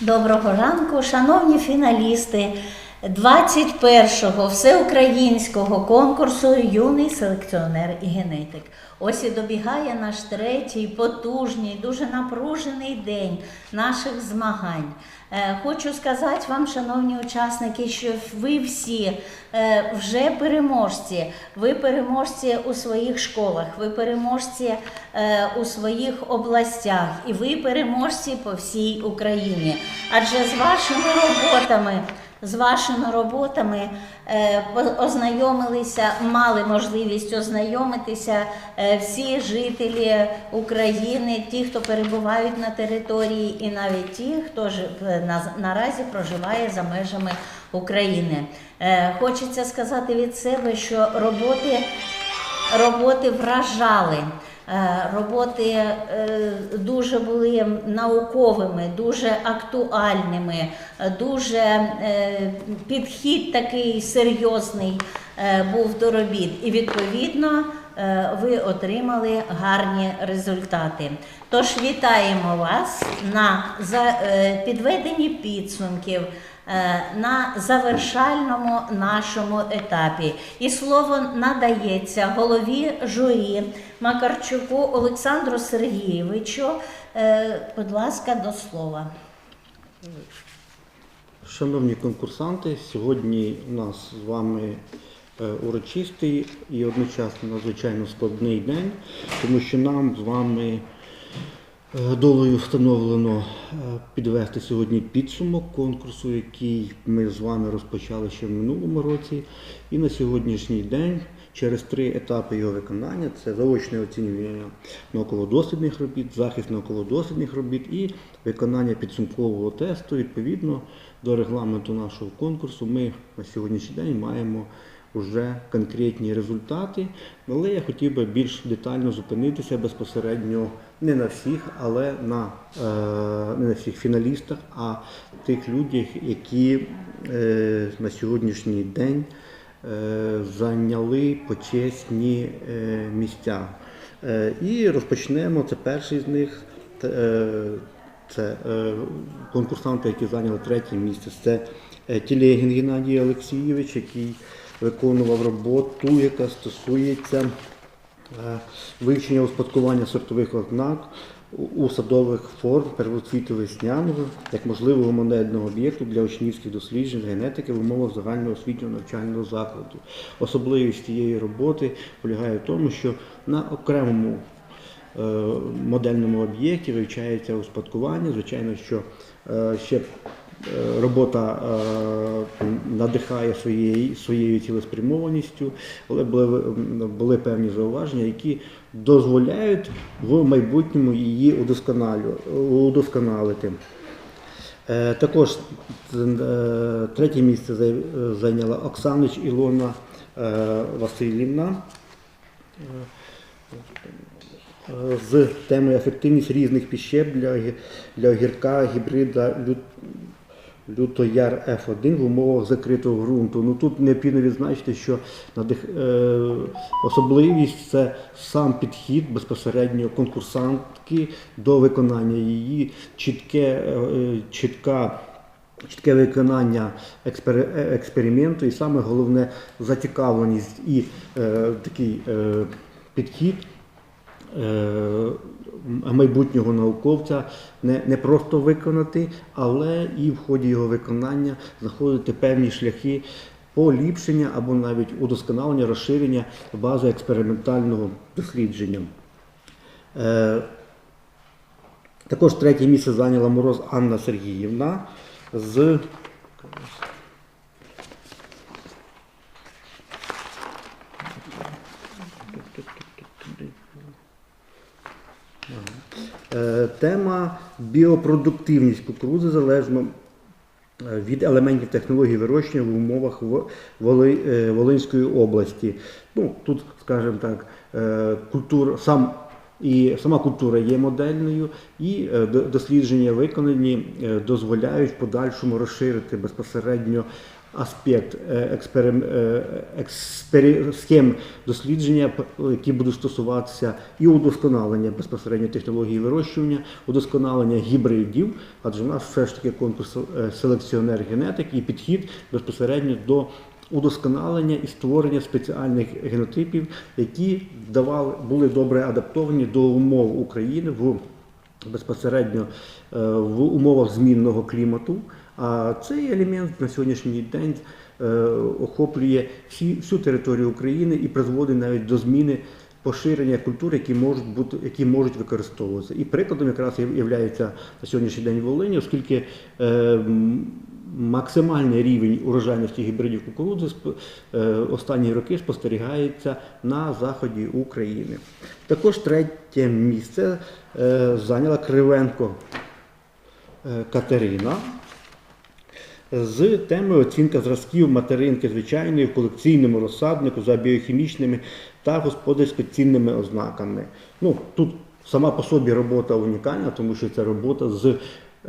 Доброго ранку, шановні фіналісти 21-го всеукраїнського конкурсу Юний селекціонер і генетик. Ось і добігає наш третій потужний, дуже напружений день наших змагань. Е, Хочу сказати вам, шановні учасники, що ви всі е, вже переможці. Ви переможці у своїх школах, ви переможці е, у своїх областях, і ви переможці по всій Україні. Адже з вашими роботами. З вашими роботами е, ознайомилися, мали можливість ознайомитися е, всі жителі України, ті, хто перебувають на території, і навіть ті, хто наразі проживає за межами України. Е, Хочеться сказати від себе, що роботи роботи вражали. Е, Роботи е, дуже були науковими, дуже актуальними, дуже е, підхід такий серйозний був до робіт. І відповідно ви отримали гарні результати. Тож вітаємо вас на підведенні підсумків на завершальному нашому етапі. І слово надається голові журі Макарчуку Олександру Сергійовичу. Е, Будь ласка, до слова. Шановні конкурсанти, сьогодні у нас з вами е, урочистий і одночасно надзвичайно складний день, тому що нам з вами долею встановлено е, підвести сьогодні підсумок конкурсу, який ми з вами розпочали ще в минулому році. І на сьогоднішній день, через три етапи його виконання, це заочне оцінювання науково-дослідних робіт, захист науково-дослідних робіт і виконання підсумкового тесту відповідно до регламенту нашого конкурсу. Ми на сьогоднішній день маємо вже конкретні результати, але я хотів би більш детально зупинитися безпосередньо не на всіх, але на е, не на всіх фіналістах, а тих людях, які е, на сьогоднішній день е, зайняли почесні місця. І розпочнемо. Це перший з них. Це конкурсанти, які зайняли третє місце. Це Тілегін Геннадій Олексійович, який виконував роботу, яка стосується вивчення успадкування сортових ознак у- садових форм первоцвіту весняного як можливого модельного об'єкту для учнівських досліджень генетики в умовах загального освітнього навчального закладу. Особливість цієї роботи полягає в тому, що на окремому е, модельному об'єкті вивчається успадкування. Звичайно, що е, ще е, робота е, надихає своєю, цілеспрямованістю, але були, були певні зауваження, які дозволяють в майбутньому її удосконалити. Е, Також е, третє місце зайняла Оксанич Ілона е, Васильівна е, з темою ефективність різних піщеб для, гі- для огірка гібрида лютояр F1 в умовах закритого ґрунту. Ну тут необхідно відзначити, що е, особливість це сам підхід безпосередньо конкурсантки до виконання її чітке, е, чітка. Чітке виконання експер- експерименту, і саме головне зацікавленість і е, такий е, підхід е, майбутнього науковця не, не просто виконати, але і в ході його виконання знаходити певні шляхи поліпшення або навіть удосконалення, розширення бази експериментального дослідження. Е, також третє місце зайняла Мороз Анна Сергіївна з Е, Тема біопродуктивність кукурудзи залежно е, від елементів технології вирощення в умовах Во- Воли- е, Волинської області. Ну, тут, скажімо так, е, культура, сам, і сама культура є модельною, і дослідження виконані дозволяють в подальшому розширити безпосередньо аспект е, експерим, е, експері- схем дослідження, які будуть стосуватися і удосконалення безпосередньо технології вирощування, удосконалення гібридів, адже в нас все ж таки конкурс е, селекціонер генетик і підхід безпосередньо до удосконалення і створення спеціальних генотипів, які давали, були добре адаптовані до умов України в безпосередньо в умовах змінного клімату. А цей елемент на сьогоднішній день е, охоплює всі, всю територію України і призводить навіть до зміни поширення культур, які можуть бути, які можуть використовуватися. І прикладом якраз є на сьогоднішній день Волині, оскільки е, максимальний рівень урожайності гібридів кукурудзи е, останні роки спостерігається на заході України. Також третє місце е, зайняла Кривенко е, Катерина з темою оцінка зразків материнки звичайної в колекційному розсаднику за біохімічними та господарсько цінними ознаками. Ну, тут сама по собі робота унікальна, тому що це робота з,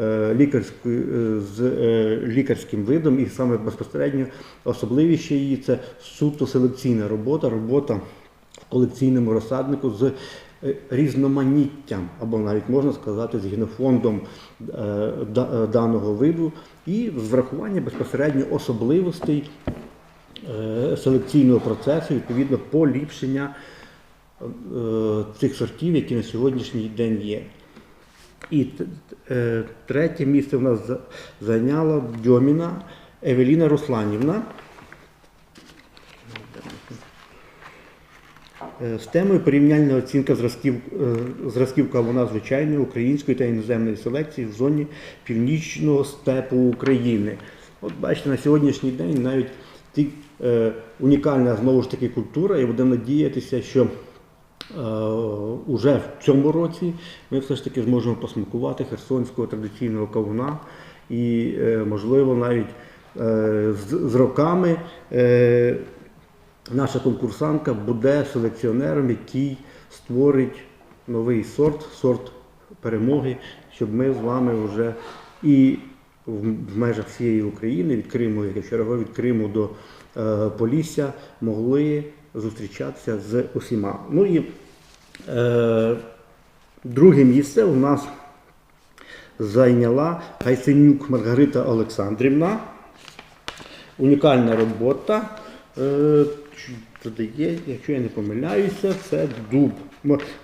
е, е, з е, лікарським видом, і саме безпосередньо особливість ще її це суто селекційна робота, робота колекційному розсаднику з е, різноманіттям, або навіть можна сказати, з генофондом е, е, даного виду, і з врахуванням безпосередньо особливостей селекційного процесу, відповідно, поліпшення цих сортів, які на сьогоднішній день є. І третє місце в нас зайняла Дьоміна Евеліна Русланівна. З темою порівняльна оцінка зразків, е, зразків кавуна звичайної української та іноземної селекції в зоні північного степу України. От бачите, на сьогоднішній день навіть ті, е, унікальна знову ж таки культура, і будемо надіятися, що е, уже в цьому році ми все ж таки зможемо посмакувати херсонського традиційного кавуна і, е, можливо, навіть е, з, з роками. Е, наша конкурсантка буде селекціонером, який створить новий сорт, сорт перемоги, щоб ми з вами вже і в межах всієї України від Криму, як чергово від Криму до е, Полісся, могли зустрічатися з усіма. Ну і е, друге місце у нас зайняла Гайсенюк Маргарита Олександрівна. Унікальна робота. Е, ч- Туди є, якщо я не помиляюся, це дуб.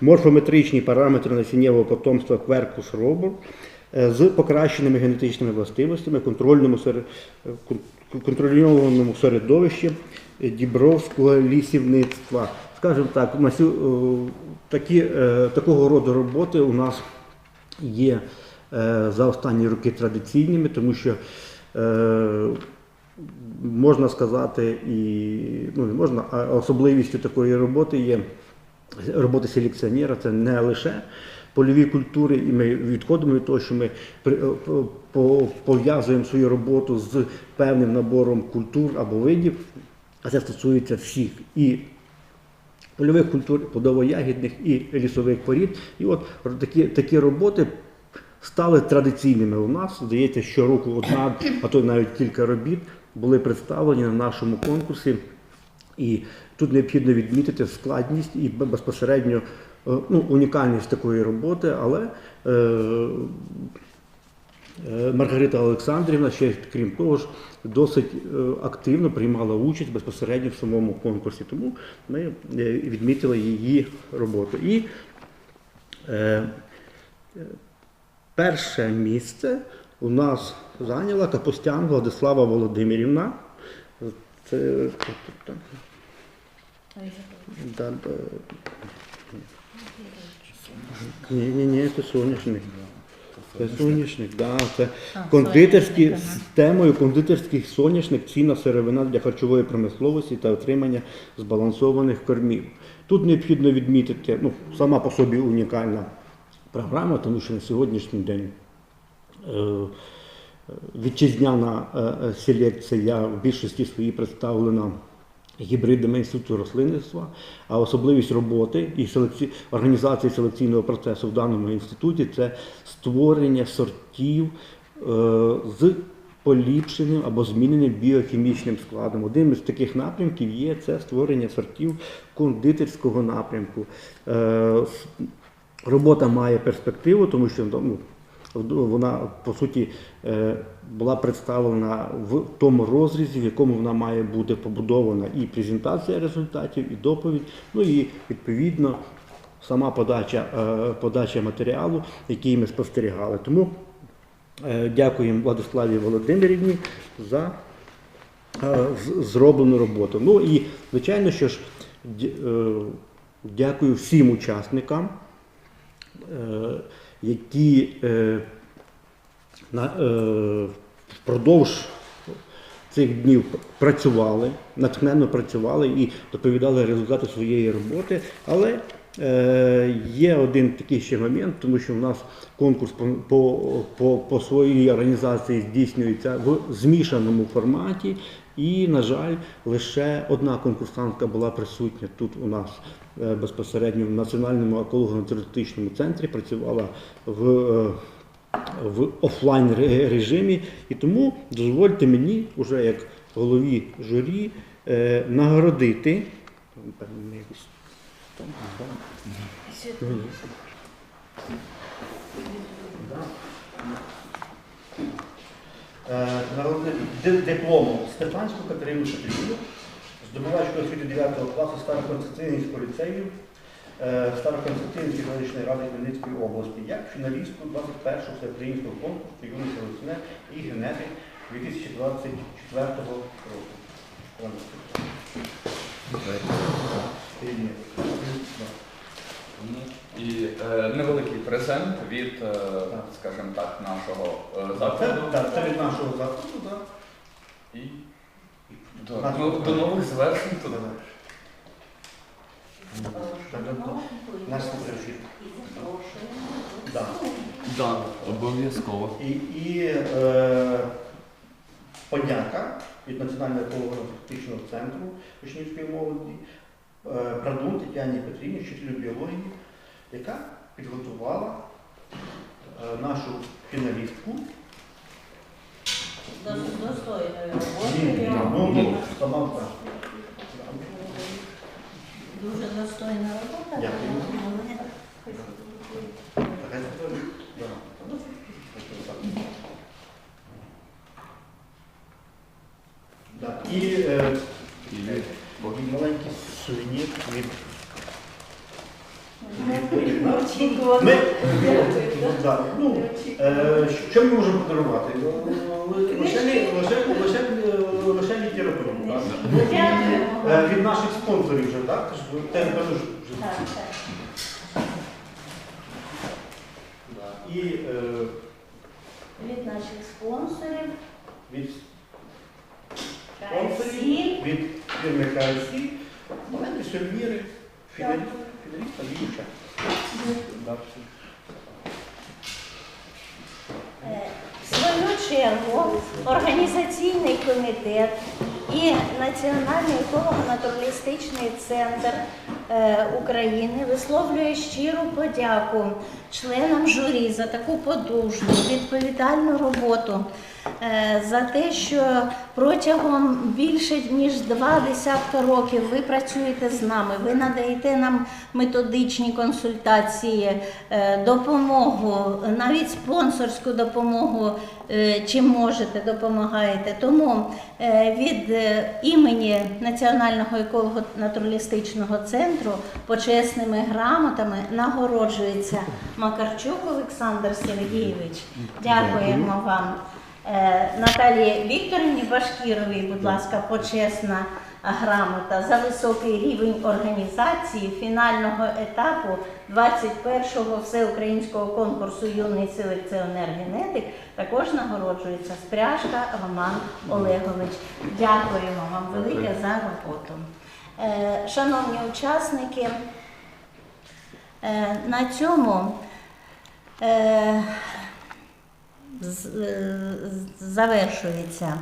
Морфометричні параметри насіннєвого потомства кверкус робор е, з покращеними генетичними властивостями, е, контрольованому середовищі е, Дібровського лісівництва. Скажімо так, такі, такого роду роботи у нас є за останні роки традиційними, тому що можна сказати, і ну не можна, а особливістю такої роботи є роботи селекціонера. Це не лише польові культури, і ми відходимо від того, що ми е, по- по- пов'язуємо свою роботу з певним набором культур або видів, а це стосується всіх і польових культур, плодово-ягідних і лісових порід. І от такі, такі роботи стали традиційними у нас. Здається, щороку одна, а то навіть кілька робіт були представлені на нашому конкурсі. І тут необхідно відмітити складність і безпосередньо е, ну, унікальність такої роботи, але е, е, Маргарита Олександрівна ще, крім того ж, досить активно приймала участь безпосередньо в самому конкурсі. Тому ми відмітили її роботу. І Перше місце у нас зайняла Капустян Владислава Володимирівна. Це да, да. Ні, ні, ні, це соняшник. Це соняшник, да, це ага. з темою кондитерський соняшник, цінна сировина для харчової промисловості та отримання збалансованих кормів. Тут необхідно відмітити, ну, сама по собі унікальна програма, тому що на сьогоднішній день вітчизняна е, е, селекція в більшості своїй представлена гібридами інституту рослинництва, а особливість роботи і селекці... організації селекційного процесу в даному інституті це створення сортів е, з поліпшеним або зміненим біохімічним складом. Одним із таких напрямків є це створення сортів кондитерського напрямку. Е, Робота має перспективу, тому що ну, вона по суті е, була представлена в тому розрізі, в якому вона має бути побудована і презентація результатів, і доповідь, ну і відповідно сама подача, е, подача матеріалу, який ми спостерігали. Тому е, дякуємо Владиславі Володимирівні за зроблену роботу. Ну і звичайно, що ж дякую всім учасникам, які е, на, е, впродовж цих днів працювали, натхненно працювали і доповідали результати своєї роботи. Але е, є один такий ще момент, тому що в нас конкурс по, по, по, по своїй організації здійснюється в змішаному форматі. І, на жаль, лише одна конкурсантка була присутня тут у нас е, безпосередньо в Національному еколого-натуралістичному центрі, працювала в е, в офлайн режимі. І тому дозвольте мені, уже як голові журі, е, нагородити. Дипломом Степанську Катерину Петрівну, здобувачку освіти 9 класу Староконституційського ліцею е, Староконституційської ради Хмельницької області як фіналістку 21-го всеукраїнського конкурсу юний селекціонер і генетик 2024 року. І е, невеликий презент від, е, скажімо так, нашого е, закладу. так, це від нашого закладу, так. І до, ну, до нових звершень туди. Наш фотографір. Да. Да, обов'язково. І, і е, подяка від Національного еколого-практичного центру учнівської молоді е, Прадун Тетяні Петрівні, вчителю біології, яка підготувала е, нашу фіналістку. Досить достойною Ні, ні, роботою. ну, ну, сама вона. Дуже достойна робота. Дякую. Да. І е, І такий маленький сувенір від Неочікувано. Ми, ну, да, ну, е, що ми можемо подарувати? Лише, лі- лише, літературу. Ну, е, від наших спонсорів вже, так? Тож. І е, Від наших спонсорів. від спонсорів, від фірми KFC, маленькі сувеніри, Лівча. Е, В свою чергу організаційний комітет і Національний еколого-натуралістичний центр е, України висловлює щиру подяку членам журі за таку подужну, відповідальну роботу, е, за те, що протягом більше ніж два десятка років ви працюєте з нами, ви надаєте нам методичні консультації, е, допомогу, навіть спонсорську допомогу, е, чим можете, допомагаєте. Тому е, від е, імені Національного еколого-натуралістичного центру почесними грамотами нагороджується Макарчук Олександр Сергійович. Дякуємо вам. Е, Наталії Вікторівні Башкіровій, будь ласка, почесна грамота за високий рівень організації фінального етапу 21-го всеукраїнського конкурсу Юний селекціонер генетик також нагороджується Спряжка Роман Олегович. Дякуємо вам велике за роботу. Е, Шановні учасники, е, на цьому завершується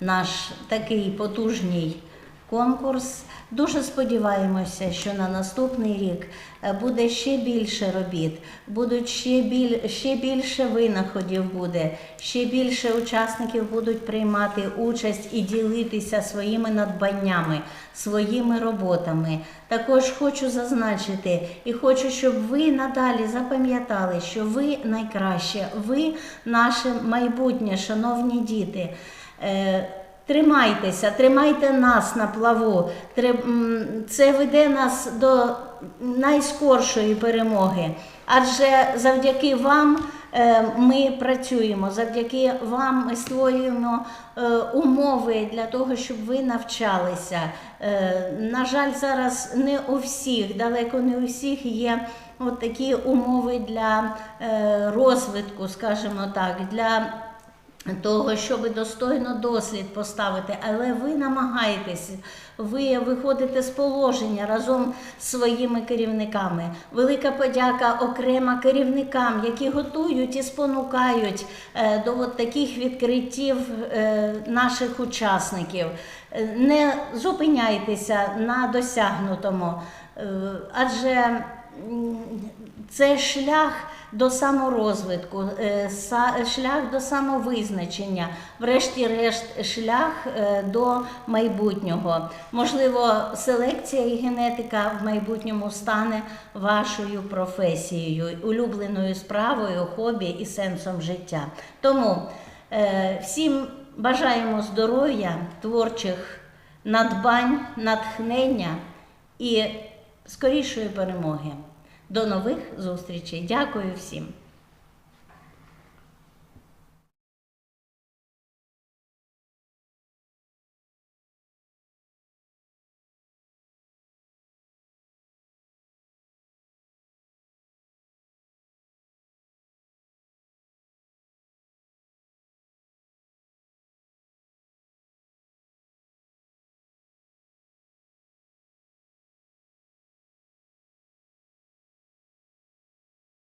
наш такий потужний конкурс. Дуже сподіваємося, що на наступний рік е, буде ще більше робіт, будуть ще, біль, ще більше винаходів буде, ще більше учасників будуть приймати участь і ділитися своїми надбаннями, своїми роботами. Також хочу зазначити і хочу, щоб ви надалі запам'ятали, що ви найкраще, ви наше майбутнє, шановні діти. Тримайтеся, тримайте нас на плаву. Це веде нас до найскоршої перемоги. Адже завдяки вам е, ми працюємо, завдяки вам ми створюємо е, умови для того, щоб ви навчалися. Е, На жаль, зараз не у всіх, далеко не у всіх є от такі умови для розвитку, скажімо так, для того, щоб достойно дослід поставити, але ви намагаєтесь, ви виходите з положення разом з своїми керівниками. Велика подяка окремо керівникам, які готують і спонукають е, до от таких відкриттів е, наших учасників. Не зупиняйтеся на досягнутому, е, адже це шлях до саморозвитку, е, шлях до самовизначення, врешті-решт, шлях е, до майбутнього. Можливо, селекція і генетика в майбутньому стане вашою професією, улюбленою справою, хобі і сенсом життя. Тому е, всім бажаємо здоров'я, творчих надбань, натхнення і скорішої перемоги. До нових зустрічей. Дякую всім.